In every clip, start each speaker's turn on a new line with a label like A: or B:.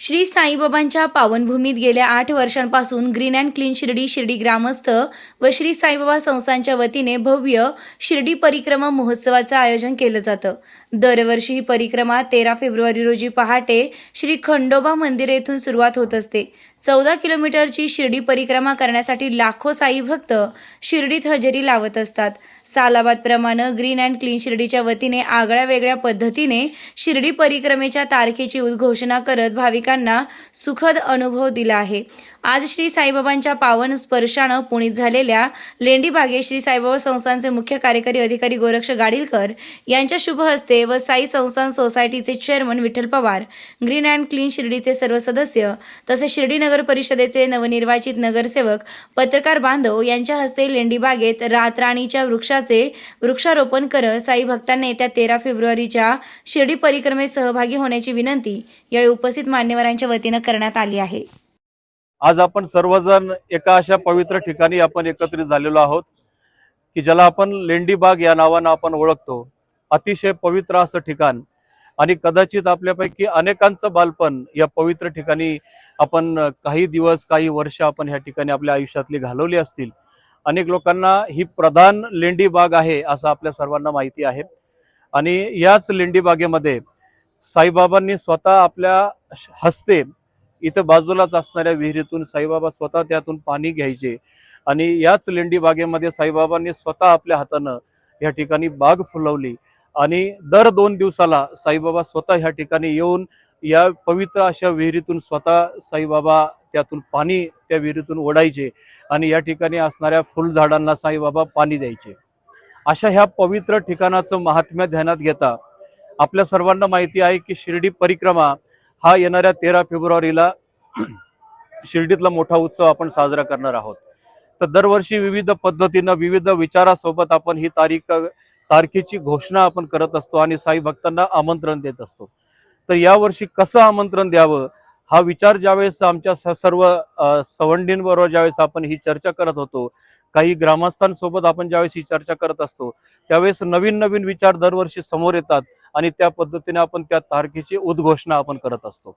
A: श्री साईबाबांच्या पावनभूमीत गेल्या आठ वर्षांपासून green and clean Shirdi Shirdi ग्रामस्थ व श्री साईबाबा संस्थांच्या वतीने भव्य शिर्डी परिक्रमा महोत्सवाचं आयोजन केलं जातं. दरवर्षी ही परिक्रमा तेरा फेब्रुवारी रोजी पहाटे श्री खंडोबा मंदिर येथून सुरुवात होत असते. चौदा किलोमीटरची शिर्डी परिक्रमा करण्यासाठी लाखो साई भक्त शिर्डीत हजेरी लावत असतात. सालाबादप्रमाणे ग्रीन अँड क्लीन शिर्डीच्या वतीने आगळ्या वेगळ्या पद्धतीने शिर्डी परिक्रमेच्या तारखेची उद्घोषणा करत भाविकांना सुखद अनुभव दिला आहे. आज श्री साईबाबांच्या पावन स्पर्शानं पुणित झालेल्या लेंडीबागे श्री साईबाबा संस्थानचे मुख्य कार्यकारी अधिकारी गोरक्ष गाडीलकर यांच्या शुभ हस्ते व साई संस्थान सोसायटीचे chairman Vitthal Pawar green and clean शिर्डीचे सर्व सदस्य तसेच शिर्डी नगर परिषदेचे नवनिर्वाचित नगरसेवक पत्रकार बांधव यांच्या हस्ते लेंडीबागेत रातराणीच्या वृक्षाचे वृक्षारोपण करत साई भक्तांना येत्या तेरा फेब्रुवारीच्या शिर्डी परिक्रमेत सहभागी होण्याची विनंती यावेळी उपस्थित मान्यवरांच्या वतीनं करण्यात आली आहे.
B: आज आपण सर्वजण एका अशा पवित्र ठिकाणी आपण एकत्रित झालेलो आहोत की ज्याला आपण लेंडीबाग या नावानं आपण ओळखतो. अतिशय पवित्र असं ठिकाण. आणि कदाचित आपल्यापैकी अनेकांचं बालपण या पवित्र ठिकाणी आपण काही दिवस काही वर्ष आपण ह्या ठिकाणी आपल्या आयुष्यातली घालवली असतील. अनेक लोकांना ही प्रधान लेंडी बाग आहे असं आपल्या सर्वांना माहिती आहे. आणि याच लेंडी बागेमध्ये साईबाबांनी स्वतः आपल्या हस्ते इथं बाजूलाच असणाऱ्या विहिरीतून साईबाबा स्वतः त्यातून पाणी घ्यायचे आणि याच लेंडी बागेमध्ये साईबाबांनी स्वतः आपल्या हातानं या ठिकाणी बाग फुलवली. आणि दर दोन दिवसाला साईबाबा स्वतः ह्या ठिकाणी येऊन या पवित्र अशा विहिरीतून स्वतः साईबाबा त्यातून पाणी त्या विहिरीतून ओढायचे आणि या ठिकाणी असणाऱ्या फुलझाडांना साईबाबा पाणी द्यायचे. अशा ह्या पवित्र ठिकाणाचं महात्म्य ध्यानात घेता आपल्या सर्वांना माहिती आहे की शिर्डी परिक्रमा हा येणाऱ्या तेरा फेब्रुवारीला शिर्डीतला मोठा उत्सव आपण साजरा करणार आहोत. तर दरवर्षी विविध पद्धतीनं विविध विचारासोबत आपण ही तारीख तारखेची घोषणा आपण करत असतो आणि साई भक्तांना आमंत्रण देत असतो. तर यावर्षी कसं आमंत्रण द्यावं? हा विचार ज्यावेळेस आमच्या सर्व सवंडींबरोबर ज्यावेळेस आपण ही चर्चा करत होतो काही ग्रामस्थांसोबत आपण ज्यावेळेस ही चर्चा करत असतो त्यावेळेस नवीन नवीन विचार दरवर्षी समोर येतात आणि त्या पद्धतीने आपण त्या तारखेची उद्घोषणा आपण करत असतो.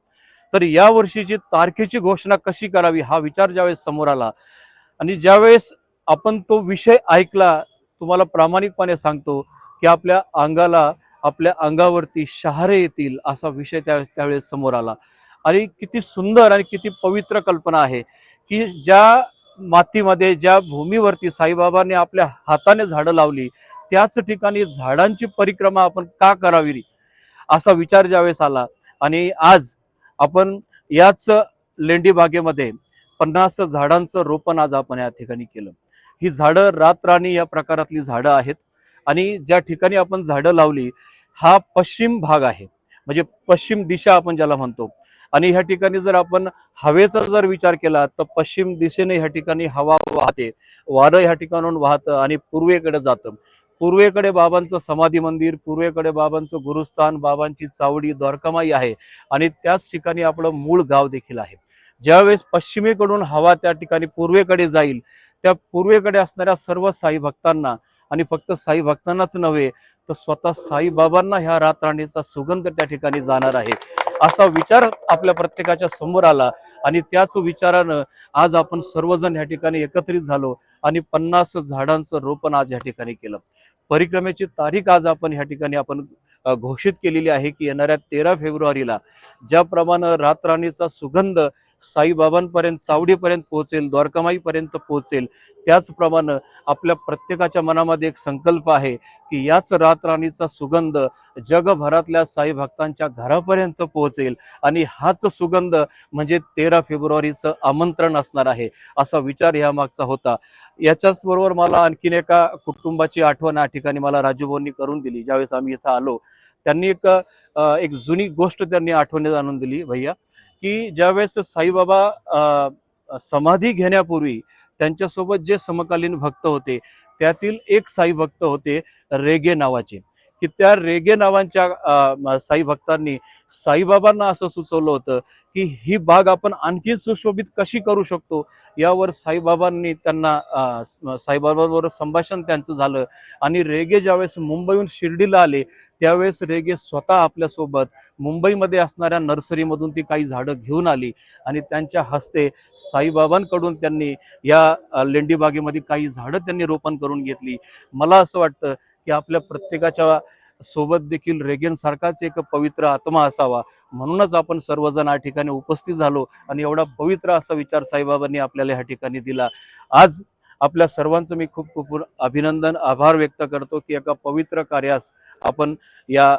B: तर या वर्षीची तारखेची घोषणा कशी करावी हा विचार ज्यावेळेस समोर आला आणि ज्यावेळेस आपण तो विषय ऐकला तुम्हाला प्रामाणिकपणे सांगतो की आपल्या अंगाला आपल्या अंगावरती शहारे येतील असा विषय त्या त्यावेळेस समोर आला. आणि किती सुंदर आणि किती पवित्र कल्पना आहे की ज्या मातीमध्ये ज्या भूमीवरती साईबाबांनी आपल्या हाताने झाडं लावली त्याच ठिकाणी झाडांची परिक्रमा आपण का करावी? असा विचार ज्यावेळेस आला आणि आज आपण याच लेंडी बागेमध्ये पन्नास झाडांचं रोपण आज आपण या ठिकाणी केलं. ही झाडं रातराणी या प्रकारातली झाडं आहेत आणि ज्या ठिकाणी आपण झाडं लावली हा पश्चिम भाग आहे. म्हणजे पश्चिम दिशा आपण ज्याला म्हणतो. आणि ह्या ठिकाणी जर आपण हवेचा जर विचार केला तर पश्चिम दिशेने ह्या ठिकाणी हवा वाहते. वारं ह्या ठिकाणून वाहतं आणि पूर्वेकडे जातं. पूर्वेकडे बाबांचं समाधी मंदिर पूर्वेकडे बाबांचं गुरुस्थान बाबांची चावडी द्वारकामाई आहे. आणि त्याच ठिकाणी आपलं मूळ गाव देखील आहे. ज्यावेळेस पश्चिमेकडून हवा त्या ठिकाणी पूर्वेकडे जाईल त्या पूर्वेकडे असणाऱ्या सर्व साई भक्तांना आणि फक्त साई भक्तांनाच नव्हे तर स्वतः साईबाबांना ह्या रातराणीचा सुगंध त्या ठिकाणी जाणार आहे. असा विचार आपल्या प्रत्येकाच्या समोर आला. आणि त्याच विचारानं आज आपण सर्वजण ह्या ठिकाणी एकत्रित झालो आणि पन्नास झाडांचं रोपण आज ह्या ठिकाणी केलं. परिक्रमेची तारीख आज आपण ह्या ठिकाणी आपण घोषित केलेली आहे की येणाऱ्या तेरा फेब्रुवारीला ज्याप्रमाणे रातराणीचा सुगंध साईबाबांपर्यंत चावडीपर्यंत पोहोचेल द्वारकामाईपर्यंत पोहोचेल. त्याचप्रमाणे आपल्या प्रत्येकाच्या मनामध्ये एक संकल्प आहे की याच रातराणीचा सुगंध जगभरातल्या साई भक्तांच्या घरापर्यंत पोहोचेल. आणि हाच सुगंध म्हणजे तेरा फेब्रुवारीचं आमंत्रण असणार आहे असा विचार ह्या मागचा होता. याच्याच बरोबर मला आणखीन एका कुटुंबाची आठवण या ठिकाणी मला राजूभाऊंनी करून दिली. ज्यावेळेस आम्ही इथं आलो त्यांनी एक एक जुनी गोष्ट त्यांनी आठवणीत आणून दिली भैया. की ज्यावेळेस साईबाबा समाधी घेण्यापूर्वी त्यांच्यासोबत जे समकालीन भक्त होते त्यातील एक साई भक्त होते रेगे नावाचे. की त्या रेगे नावांच्या साई भक्तांनी साईबाबांना असं सुचवलं होतं की ही बाग आपण आणखी सुशोभित कशी करू शकतो? यावर साईबाबांनी त्यांना साईबाबांवर संभाषण त्यांचं झालं. आणि रेगे ज्यावेळेस मुंबईहून शिर्डीला आले त्यावेळेस रेगे स्वतः आपल्यासोबत मुंबईमध्ये असणाऱ्या नर्सरीमधून ती काही झाडं घेऊन आली. आणि त्यांच्या हस्ते साईबाबांकडून त्यांनी या लेंडीबागेमध्ये लेंडी बागेमध्ये काही झाडं त्यांनी रोपण करून घेतली. मला असं वाटतं की आपल्या प्रत्येकाच्या सोबत देखील रेगेन सारखाच एक पवित्र आत्मा असावा. म्हणूनच आपण सर्वजण या ठिकाणी उपस्थित झालो आणि एवढा पवित्र असा विचार साईबाबांनी आपल्याला ह्या ठिकाणी दिला. आज आपल्या सर्वांचं मी खूप खूप अभिनंदन आभार व्यक्त करतो की एका पवित्र कार्यास आपण या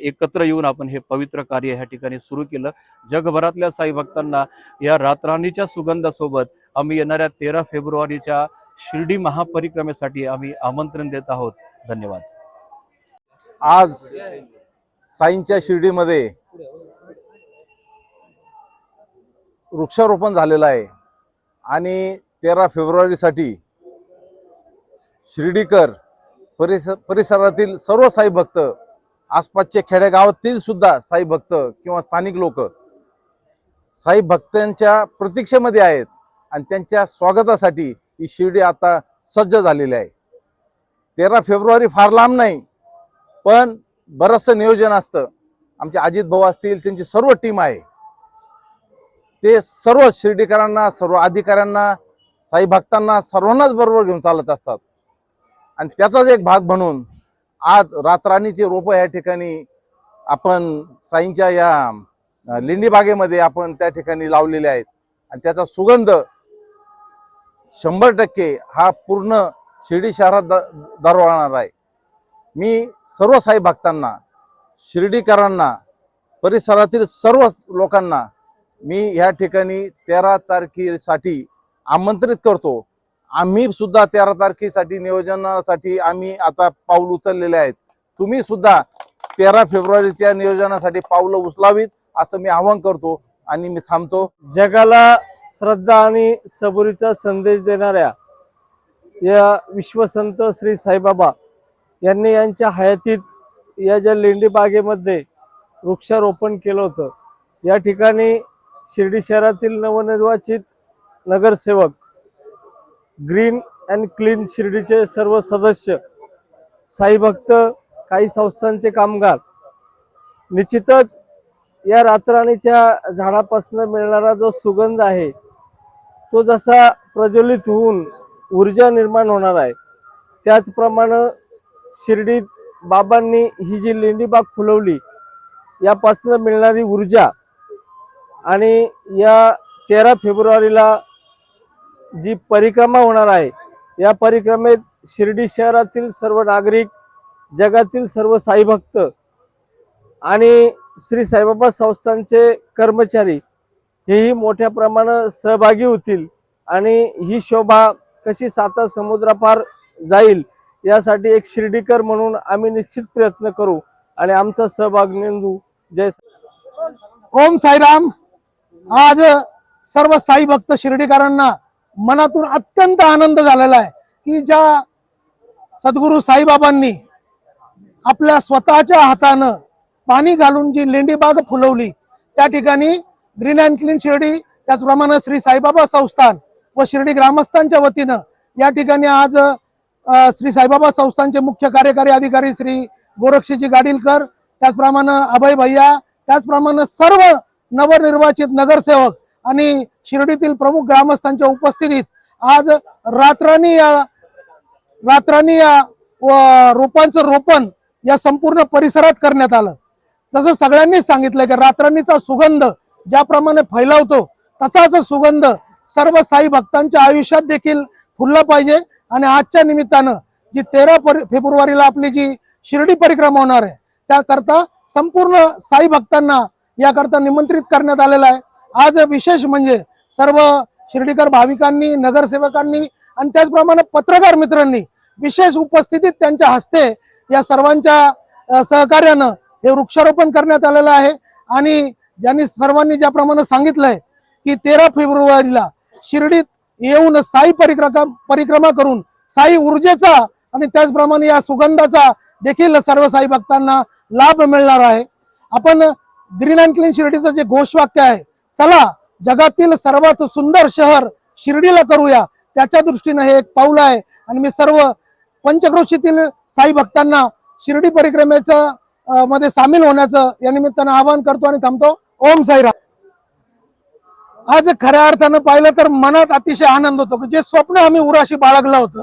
B: एकत्र येऊन आपण हे पवित्र कार्य ह्या ठिकाणी सुरू केलं. जगभरातल्या साई भक्तांना या रातराणीच्या सुगंधासोबत आम्ही येणाऱ्या तेरा फेब्रुवारीच्या शिर्डी महापरिक्रमेसाठी आम्ही आमंत्रण देत आहोत. धन्यवाद.
C: आज साईंच्या शिर्डीमध्ये वृक्षारोपण झालेलं आहे. आणि तेरा फेब्रुवारीसाठी शिर्डीकर परिस परिसरातील सर्व साई भक्त आसपासच्या खेडेगावातील सुद्धा साई भक्त किंवा स्थानिक लोक साई भक्तांच्या प्रतीक्षेमध्ये आहेत. आणि त्यांच्या स्वागतासाठी ही शिर्डी आता सज्ज झालेली आहे. तेरा फेब्रुवारी फार लांब नाही. पण बरंचसं नियोजन असतं. आमचे अजित भाऊ असतील त्यांची सर्व टीम आहे. ते सर्व शिर्डीकरांना सर्व अधिकाऱ्यांना साई भक्तांना सर्वांनाच बरोबर घेऊन चालत असतात. आणि त्याचाच एक भाग म्हणून आज रातराणीची रोपं या ठिकाणी आपण साईंच्या या अं, बागेमध्ये आपण त्या ठिकाणी लावलेले आहेत. आणि त्याचा सुगंध शंभर टक्के हा पूर्ण शिर्डी शहरात द- दरवळणार आहे. मी सर्व साई भक्तांना शिर्डीकरांना परिसरातील सर्व लोकांना मी या ठिकाणी तेरा तारखेसाठी आमंत्रित करतो. आम्ही सुद्धा तेरा तारखेसाठी नियोजनासाठी आम्ही आता पाऊल उचललेले आहेत. तुम्ही सुद्धा तेरा फेब्रुवारीच्या नियोजनासाठी पावलं उचलावीत असं मी आवाहन करतो आणि मी थांबतो.
D: जगाला श्रद्धा आणि सबुरीचा संदेश देणाऱ्या या विश्वसंत श्री साईबाबा यांनी यांच्या हयातीत या ज्या लेंडी बागेमध्ये वृक्षारोपण केलं होतं या ठिकाणी शिर्डी शहरातील नवनिर्वाचित नगरसेवक ग्रीन अँड क्लीन शिर्डीचे सर्व सदस्य साईभक्त काही संस्थांचे कामगार निश्चितच या रातराणीच्या झाडापासून मिळणारा जो सुगंध आहे तो जसा प्रज्वलित होऊन ऊर्जा निर्माण होणार आहे. त्याचप्रमाणे शिर्डीत बाबांनी ही जी लेंडीबाग फुलवली यापासून मिळणारी ऊर्जा आणि या तेरा फेब्रुवारीला जी परिक्रमा होणार आहे या परिक्रमेत शिर्डी शहरातील सर्व नागरिक जगातील सर्व साईभक्त आणि श्री साईबाबा संस्थांचे कर्मचारी हेही मोठ्या प्रमाणात सहभागी होतील आणि ही शोभा कशी साता समुद्रापार जाईल यासाठी एक शिर्डीकर म्हणून आम्ही निश्चित प्रयत्न करू. आणि आमचा सहभाग नोंदवू जय
E: ओम साईराम. आज सर्व साई भक्त शिर्डीकरांना मनातून अत्यंत आनंद झालेला आहे की ज्या सद्गुरू साईबाबांनी आपल्या स्वतःच्या हातानं पाणी घालून जी लेंडी बाग फुलवली त्या ठिकाणी ग्रीन अँड क्लीन शिर्डी त्याचप्रमाणे श्री साईबाबा संस्थान व शिर्डी ग्रामस्थांच्या वतीनं या ठिकाणी आज श्री साईबाबा संस्थांचे मुख्य कार्यकारी अधिकारी श्री गोरक्षजी गाडीलकर त्याचप्रमाणे अभय भैया त्याचप्रमाणे सर्व नवनिर्वाचित नगरसेवक आणि शिर्डीतील प्रमुख ग्रामस्थांच्या उपस्थितीत आज रात्रानी या रात्रानी या व रोपांचं रोपण या संपूर्ण परिसरात करण्यात आलं. जसं सगळ्यांनीच सांगितलं की रात्राणीचा सुगंध ज्याप्रमाणे फैलावतो तसाच सुगंध सर्व साई भक्तांच्या आयुष्यात देखील फुललं पाहिजे. आणि आजच्या निमित्तानं जी तेरा फेब्रुवारीला आपली जी शिर्डी परिक्रमा होणार आहे त्याकरता संपूर्ण साई भक्तांना याकरता निमंत्रित करण्यात आलेलं आहे. आज विशेष म्हणजे सर्व शिर्डीकर भाविकांनी नगरसेवकांनी आणि त्याचप्रमाणे पत्रकार मित्रांनी विशेष उपस्थितीत त्यांच्या हस्ते या सर्वांच्या सहकार्यानं हे वृक्षारोपण करण्यात आलेलं आहे. आणि ज्यांनी सर्वांनी ज्याप्रमाणे सांगितलंय की तेरा फेब्रुवारीला शिर्डीत येऊन साई परिक्रमा परिक्रमा करून साई ऊर्जेचा आणि त्याचप्रमाणे या सुगंधाचा देखील सर्व साई भक्तांना लाभ मिळणार आहे. आपण ग्रीन अँड क्लीन शिर्डीचं जे घोषवाक्य आहे चला जगातील सर्वात सुंदर शहर शिर्डीला करूया. त्याच्या दृष्टीने हे एक पाऊल आहे आणि मी सर्व पंचक्रोशीतील साई भक्तांना शिर्डी परिक्रमेचं मध्ये सामील होण्याचं या निमित्तानं आवाहन करतो आणि थांबतो. ओम साईराम. आज खऱ्या अर्थानं पाहिलं तर मनात अतिशय आनंद होतो की जे स्वप्न आम्ही उराशी बाळगलं होतं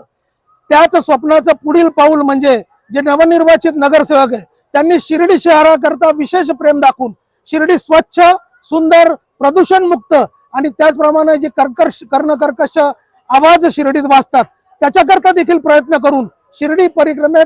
E: त्याच स्वप्नाचं पुढील पाऊल म्हणजे जे नवनिर्वाचित नगरसेवक आहे त्यांनी शिर्डी शहराकरता विशेष प्रेम दाखवून शिर्डी स्वच्छ सुंदर प्रदूषण मुक्त आणि त्याचप्रमाणे जे कर्कश कर्णकर्कश आवाज शिर्डीत वाचतात त्याच्याकरता देखील प्रयत्न करून शिर्डी परिक्रमेत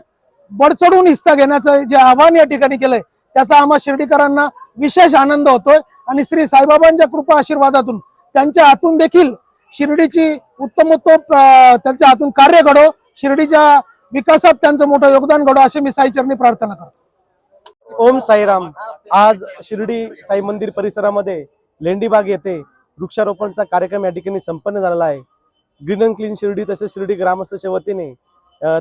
E: बडचढून हिस्सा घेण्याचं जे आव्हान या ठिकाणी केलंय त्याचा आम्हा शिर्डीकरांना विशेष आनंद होतोय. आणि श्री साईबाबांच्या कृपा आशीर्वादातून त्यांच्या हातून देखील शिर्डीची उत्तमोत्तम त्यांच्या हातून कार्य घडो. शिर्डीच्या विकासात त्यांचं मोठं योगदान घडो अशी मी साईचरणी प्रार्थना करतो.
D: ओम साईराम. आज शिर्डी साई मंदिर परिसरामध्ये लेंडीबाग येथे वृक्षारोपणचा कार्यक्रम या ठिकाणी संपन्न झालेला आहे. ग्रीन अँड क्लीन शिर्डी तसेच शिर्डी ग्रामस्थाच्या वतीने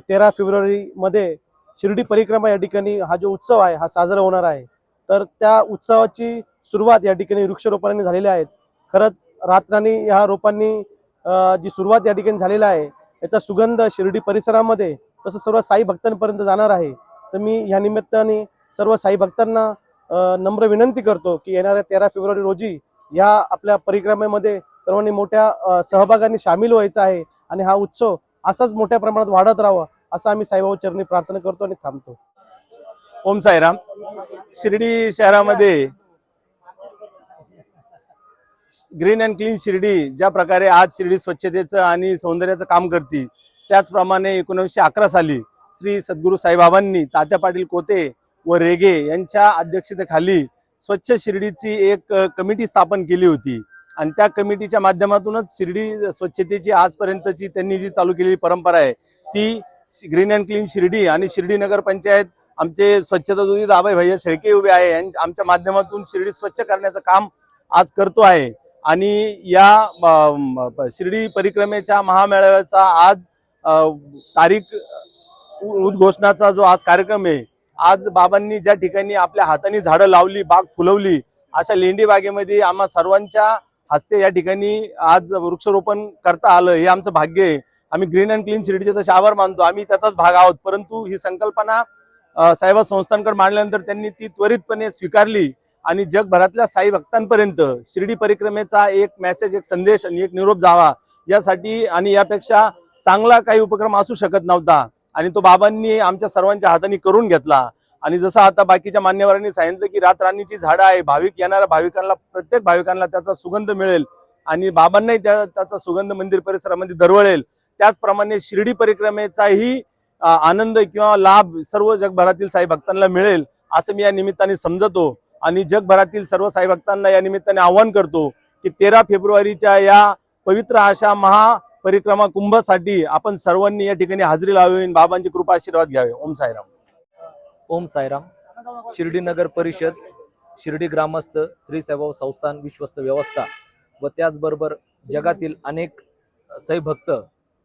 D: तेरा फेब्रुवारी मध्ये शिर्डी परिक्रमा या ठिकाणी हा जो उत्सव आहे हा साजरा होणार आहे. तर त्या उत्सवाची सुरुवात या ठिकाणी वृक्षरोपणाने झालेली आहे. खरंच रात्रांनी ह्या रोपांनी जी सुरुवात या ठिकाणी झालेला आहे याचा सुगंध शिर्डी परिसरामध्ये तसं सर्व साई भक्तांपर्यंत जाणार आहे. तर मी ह्या निमित्ताने सर्व साई भक्तांना नम्र विनंती करतो की येणाऱ्या तेरा फेब्रुवारी रोजी या आपल्या परिक्रमेमध्ये सर्वांनी मोठ्या सहभागाने सामील व्हायचं आहे आणि हा उत्सव असाच मोठ्या प्रमाणात वाढत राहावा असं आम्ही साईबाबा चरणी प्रार्थना करतो आणि थांबतो.
F: ओम साईराम. शिर्डी शहरामध्ये ग्रीन अँड क्लीन शिर्डी ज्या प्रकारे आज शिर्डी स्वच्छतेचं आणि सौंदर्याचं काम करते त्याचप्रमाणे एकोणीसशे अकरा साली श्री सद्गुरू साईबाबांनी तात्या पाटील कोते व रेगे यांच्या अध्यक्षतेखाली स्वच्छ शिर्डीची एक कमिटी स्थापन केली होती. आणि त्या कमिटीच्या माध्यमातूनच शिर्डी स्वच्छतेची आजपर्यंतची त्यांनी जी चालू केलेली परंपरा आहे ती ग्रीन अँड क्लीन शिर्डी आणि शिर्डी नगर पंचायत आमचे स्वच्छता दुधी दाबाई भैया शेळके उभे आहे. यां- आमच्या माध्यमातून शिर्डी स्वच्छ करण्याचं काम आज करतो आहे. आणि या शिर्डी परिक्रमेच्या महामेळाव्याचा आज तारीख उ- उद्घोषणाचा जो आज कार्यक्रम आहे आज बाबांनी ज्या ठिकाणी आपल्या हाताने झाडं लावली बाग फुलवली अशा लेंडी बागेमध्ये आम्हा सर्वांच्या हस्ते या ठिकाणी आज वृक्षारोपण करता आलं हे आमचं भाग्य आहे. आम्ही ग्रीन अँड क्लीन शिर्डीचे तसे आभार मानतो. आम्ही त्याचाच भाग आहोत परंतु ही संकल्पना साईबा संस्थांकडे मांडल्यानंतर त्यांनी ती त्वरितपणे स्वीकारली आणि जगभरातल्या साई भक्तांपर्यंत शिर्डी परिक्रमेचा एक मेसेज एक संदेश आणि एक निरोप जावा यासाठी आणि यापेक्षा चांगला काही उपक्रम असू शकत नव्हता. आणि तो बाबांनी आमच्या सर्वांच्या हाताने करून घेतला. आणि जसं आता बाकीच्या मान्यवरांनी सांगितलं की रातराणीची झाडं आहे भाविक येणाऱ्या भाविकांना प्रत्येक भाविकांना त्याचा सुगंध मिळेल आणि बाबांनाही त्या त्याचा सुगंध मंदिर परिसरामध्ये दरवळेल. त्याचप्रमाणे शिर्डी परिक्रमेचाही आनंद किंवा लाभ सर्व जगभरातील साई भक्तांना मिळेल असं मी या निमित्ताने समजतो आणि जगभरातील सर्व साई भक्तांना या निमित्ताने आवाहन करतो की तेरा फेब्रुवारीच्या या पवित्र अशा महापरिक्रमा कुंभासाठी आपण सर्वांनी या ठिकाणी हजेरी लावावी बाबांची कृपा आशीर्वाद घ्यावे. ओम साईराम.
G: ओम साईराम. शिर्डी नगर परिषद शिर्डी ग्रामस्थ श्री सेवा संस्थान विश्वस्त व्यवस्था व त्याचबरोबर जगातील अनेक सैभक्त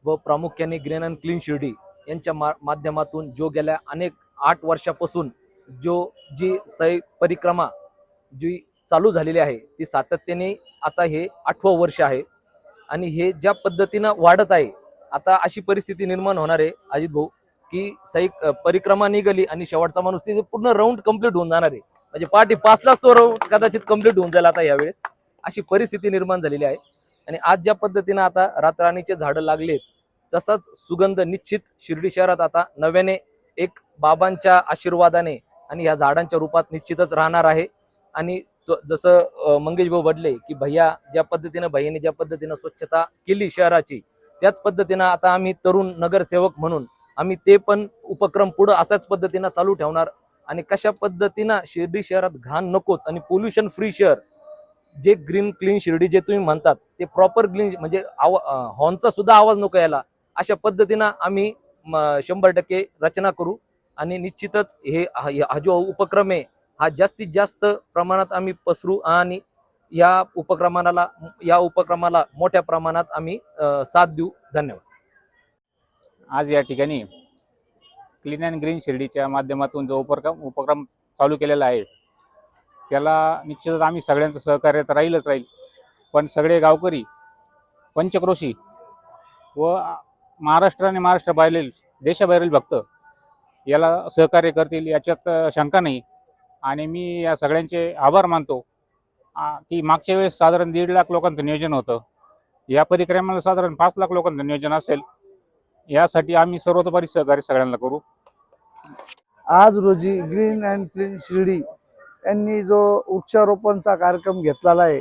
G: व प्रामुख्याने ग्रेन अँड क्लीन शिर्डी यांच्या मा माध्यमातून जो गेल्या अनेक आठ वर्षापासून जो जी सै परिक्रमा जी चालू झालेली आहे ती सातत्याने आता हे आठवं वर्ष आहे. आणि हे ज्या पद्धतीनं वाढत आहे आता अशी परिस्थिती निर्माण होणार आहे अजित भाऊ की सई परिक्रमा निघाली आणि शेवटचा माणूस ती पूर्ण राऊंड कंप्लीट होऊन जाणार आहे. म्हणजे पार्टी पाचलाच तो राऊंड कदाचित कंप्लीट होऊन जाईल आता यावेळेस. अशी परिस्थिती निर्माण झालेली आहे. आणि आज ज्या पद्धतीनं आता रातराणीचे झाडं लागलेत तसाच सुगंध निश्चित शिर्डी शहरात आता नव्याने एक बाबांच्या आशीर्वादाने आणि या झाडांच्या रूपात निश्चितच राहणार आहे. आणि जसं मंगेशभाऊ मंगेश भाऊ बडले की भैया ज्या पद्धतीनं भैयाने ज्या पद्धतीनं स्वच्छता केली शहराची त्याच पद्धतीनं आता आम्ही तरुण नगरसेवक म्हणून आम्ही ते पण उपक्रम पुढं अशाच पद्धतीनं चालू ठेवणार. आणि कशा पद्धतीनं शिर्डी शहरात घाण नकोच आणि पोल्युशन फ्री शहर जे ग्रीन क्लीन शिर्डी जे तुम्ही म्हणतात ते प्रॉपर ग्लीन म्हणजे आवा हॉर्नचा सुद्धा आवाज नको यायला. अशा पद्धतीनं आम्ही शंभर टक्के रचना करू. आणि निश्चितच हे हा जो उपक्रम आहे हा जास्तीत जास्त प्रमाणात आम्ही पसरू आणि या उपक्रमाला या उपक्रमाला मोठ्या प्रमाणात आम्ही साथ देऊ. धन्यवाद.
H: आज या ठिकाणी क्लीन अँड ग्रीन शिर्डीच्या माध्यमातून जो उपक्रम उपक्रम चालू केलेला आहे त्याला निश्चितच आम्ही सगळ्यांचं सहकार्य तर राहीलच राहील. पण सगळे गावकरी पंचक्रोशी व महाराष्ट्र आणि महाराष्ट्राबाहेरील देशाबाहेरील भक्त याला सहकार्य करतील याच्यात शंका नाही. आणि मी या सगळ्यांचे आभार मानतो की मागच्या वेळेस साधारण दीड लाख लोकांचं नियोजन होतं. या परिक्रमाला साधारण पाच लाख लोकांचं नियोजन असेल यासाठी आम्ही सर्वतोपरी सहकार्य सगळ्यांना करू.
I: आज रोजी ग्रीन अँड क्लीन शिर्डी यांनी जो वृक्षारोपणचा कार्यक्रम घेतलेला आहे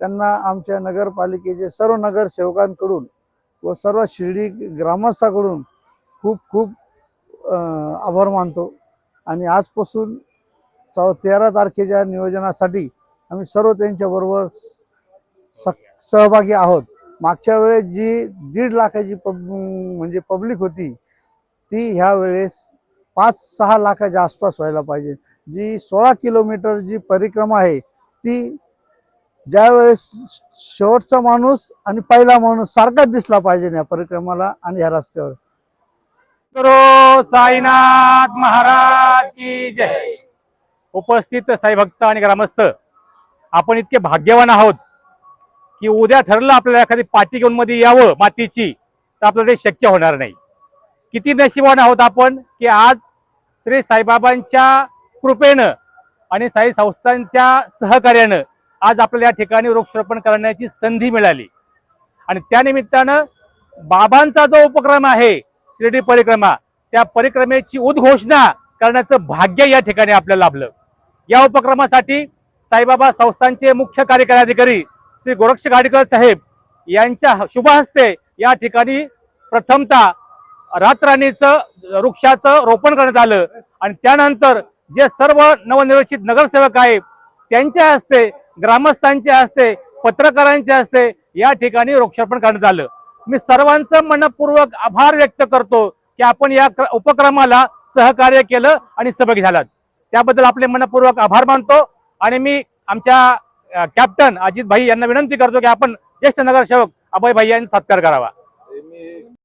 I: त्यांना आमच्या नगरपालिकेचे सर्व नगरसेवकांकडून व सर्व शिर्डी ग्रामस्थाकडून खूप खूप आभार मानतो. आणि आजपासून चौ तेरा तारखेच्या नियोजनासाठी आम्ही सर्व त्यांच्याबरोबर स सहभागी आहोत. मागच्या वेळेस जी दीड लाखाची पब म्हणजे पब्लिक होती ती ह्या वेळेस पाच सहा लाखाच्या आसपास व्हायला पाहिजे. जी सोळा किलोमीटर जी परिक्रमा आहे ती ज्यावेळेस शेवटचा माणूस आणि पहिला माणूस सारखाच दिसला पाहिजे या परिक्रमाला आणि ह्या रस्त्यावर.
J: करो हो, साईनाथ महाराज की जय. उपस्थित साईभक्त आणि ग्रामस्थ आपण इतके भाग्यवान आहोत की उद्या ठरलं आपल्याला एखादी पाटी घेऊन मध्ये यावं मातीची तर आपल्याला ते शक्य होणार नाही. किती नशिबान आहोत आपण की आज श्री साईबाबांच्या कृपेनं आणि साई संस्थांच्या सहकार्यानं आज आपल्याला या ठिकाणी वृक्षरोपण करण्याची संधी मिळाली. आणि त्यानिमित्तानं बाबांचा जो उपक्रम आहे शिर्डी परिक्रमा त्या परिक्रमेची उद्घोषणा करण्याचं भाग्य या ठिकाणी आपल्याला लाभलं. या उपक्रमासाठी साईबाबा संस्थांचे मुख्य कार्यकारी अधिकारी श्री गोरक्ष गाडीकर साहेब यांच्या शुभ हस्ते या ठिकाणी प्रथमतः रातराणीचं वृक्षाचं रोपण करण्यात आलं. आणि त्यानंतर जे सर्व नवनिर्वाचित नगरसेवक आहेत त्यांच्या हस्ते ग्रामस्थांच्या हस्ते पत्रकारांच्या हस्ते या ठिकाणी वृक्षारोपण करण्यात आलं. मी सर्वांचं मनपूर्वक आभार व्यक्त करतो की आपण या उपक्रमाला सहकार्य केलं आणि सहभागी झालात. त्याबद्दल आपले मनपूर्वक आभार मानतो आणि मी आमच्या कॅप्टन अजित भाई यांना विनंती करतो की आपण ज्येष्ठ नगरसेवक अभय भाई यांनी सत्कार करावा.